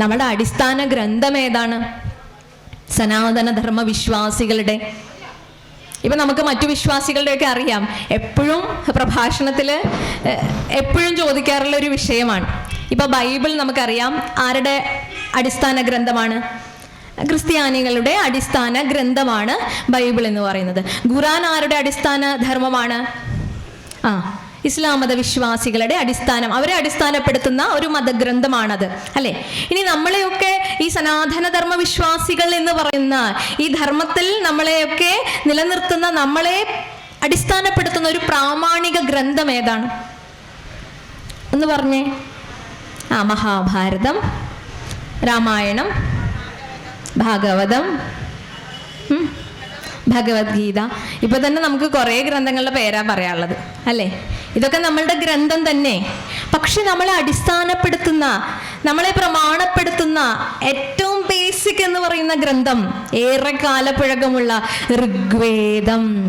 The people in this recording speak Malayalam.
നമ്മുടെ അടിസ്ഥാന ഗ്രന്ഥം ഏതാണ്? സനാതന ധർമ്മ വിശ്വാസികളുടെ ഇപ്പൊ നമുക്ക് മറ്റു വിശ്വാസികളുടെയൊക്കെ അറിയാം. എപ്പോഴും പ്രഭാഷണത്തിൽ എപ്പോഴും ചോദിക്കാറുള്ള ഒരു വിഷയമാണ്. ഇപ്പൊ ബൈബിൾ നമുക്കറിയാം ആരുടെ അടിസ്ഥാന ഗ്രന്ഥമാണ്? ക്രിസ്ത്യാനികളുടെ അടിസ്ഥാന ഗ്രന്ഥമാണ് ബൈബിൾ എന്ന് പറയുന്നത്. ഖുറാൻ ആരുടെ അടിസ്ഥാന ധർമ്മമാണ്? ആ ഇസ്ലാം മത വിശ്വാസികളുടെ അടിസ്ഥാനം. അവരെ അടിസ്ഥാനപ്പെടുത്തുന്ന ഒരു മതഗ്രന്ഥമാണത്. അല്ലെ? ഇനി നമ്മളെയൊക്കെ ഈ സനാതനധർമ്മ വിശ്വാസികൾ എന്ന് പറയുന്ന ഈ ധർമ്മത്തിൽ നമ്മളെയൊക്കെ നിലനിർത്തുന്ന നമ്മളെ അടിസ്ഥാനപ്പെടുത്തുന്ന ഒരു പ്രാമാണിക ഗ്രന്ഥം ഏതാണ്? എന്ന് പറഞ്ഞേ. ആ മഹാഭാരതം രാമായണം ഭാഗവതം ഭഗവത്ഗീത. ഇപ്പൊ തന്നെ നമുക്ക് കുറേ ഗ്രന്ഥങ്ങളുടെ പേരാ പറയാനുള്ളത് അല്ലേ? ഇതൊക്കെ നമ്മളുടെ ഗ്രന്ഥം തന്നെ. പക്ഷെ നമ്മളെ അടിസ്ഥാനപ്പെടുത്തുന്ന നമ്മളെ പ്രമാണപ്പെടുത്തുന്ന ഏറ്റവും ബേസിക് എന്ന് പറയുന്ന ഗ്രന്ഥം ഏറെ കാലപ്പഴക്കമുള്ള ഋഗ്വേദം.